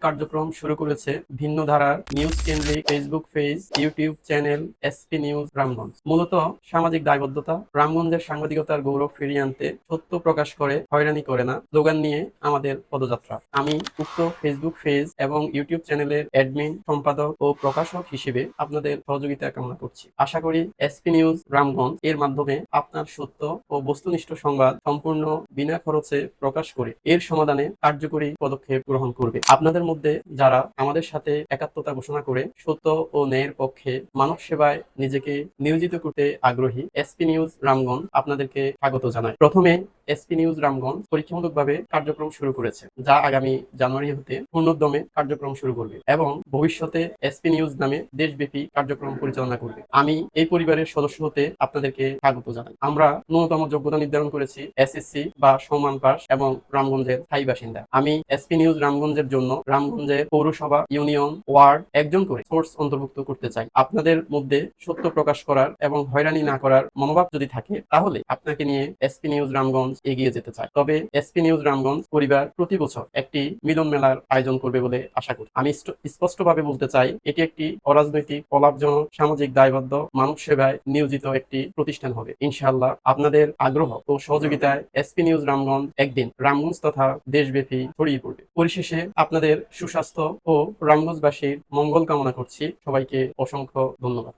কার্যক্রম শুরু করেছে ভিন্ন ধারার নিউজ কেন্দ্রিক Facebook page YouTube channel SP news Ramganj. মূলত সামাজিক দায়বদ্ধতা, রামগঞ্জের সাংবাদিকতার গৌরব ফিরিয়ে আনতে সত্য প্রকাশ করে হয়রানি করে না স্লোগান নিয়ে আমাদের পদযাত্রা। আমি উক্ত ফেসবুক পেজ এবং ইউটিউব চ্যানেলের অ্যাডমিন সম্পাদক ও প্রকাশক হিসেবে আপনাদের সহযোগিতা কামনা করছি। আশা করি এসপি নিউজ রামগঞ্জ এর মাধ্যমে আপনার সত্য ও বস্তুনিষ্ঠ সংবাদ সম্পূর্ণ বিনা খরচে প্রকাশ করে এর সমাধানে কার্যকরী পদক্ষেপ গ্রহণ করবে। আপনাদের মধ্যে যারা আমাদের সাথে একাত্মতা ঘোষণা করে সত্য ও ন্যায়ের পক্ষে মানব সেবায় নিজেকে নিয়োজিত করতে আগ্রহী এসপি নিউজ রামগঞ্জ আপনাদেরকে স্বাগত জানায় প্রথমে এসপি নিউজ রামগঞ্জ পরীক্ষামূলকভাবে কার্যক্রম শুরু করেছে, যা আগামী জানুয়ারি হতে পূর্ণোদ্যমে কার্যক্রম শুরু করবে এবং ভবিষ্যতে এসপি নিউজ নামে দেশব্যাপী কার্যক্রম পরিচালনা করবে। আমি এই পরিবারের সদস্য হতে আপনাদেরকে স্বাগত জানাই। আমরা ন্যূনতম যোগ্যতা নির্ধারণ করেছি এসএসসি বা সমান পাস এবং রামগঞ্জের স্থায়ী বাসিন্দা। আমি এসপি নিউজ রামগঞ্জের জন্য রামগঞ্জের পৌরসভা, ইউনিয়ন, ওয়ার্ড একজন করে সোর্স অন্তর্ভুক্ত করতে চাই। আপনাদের মধ্যে সত্য প্রকাশ করার এবং হয়রানি না করার মনোভাব যদি থাকে, তাহলে আপনাকে নিয়ে এসপি নিউজ রামগঞ্জ এগিয়ে যেতে চায়। তবে এসপি নিউজ রামগঞ্জ পরিবার প্রতি বছর একটি মিলন মেলার আয়োজন করবে বলে আশা করি। আমি স্পষ্টভাবে বলতে চাই, এটি একটি অরাজনৈতিক, অলাভজনক, সামাজিক দায়বদ্ধ মানব সেবায় নিয়োজিত একটি প্রতিষ্ঠান হবে। ইনশাআল্লাহ আপনাদের আগ্রহ ও সহযোগিতায় এসপি নিউজ রামগঞ্জ একদিন রামগঞ্জ তথা দেশব্যাপী ছড়িয়ে পড়বে। পরিশেষে আপনাদের সুস্বাস্থ্য ও রামগঞ্জবাসীর মঙ্গল কামনা করছি। সবাইকে অসংখ্য ধন্যবাদ।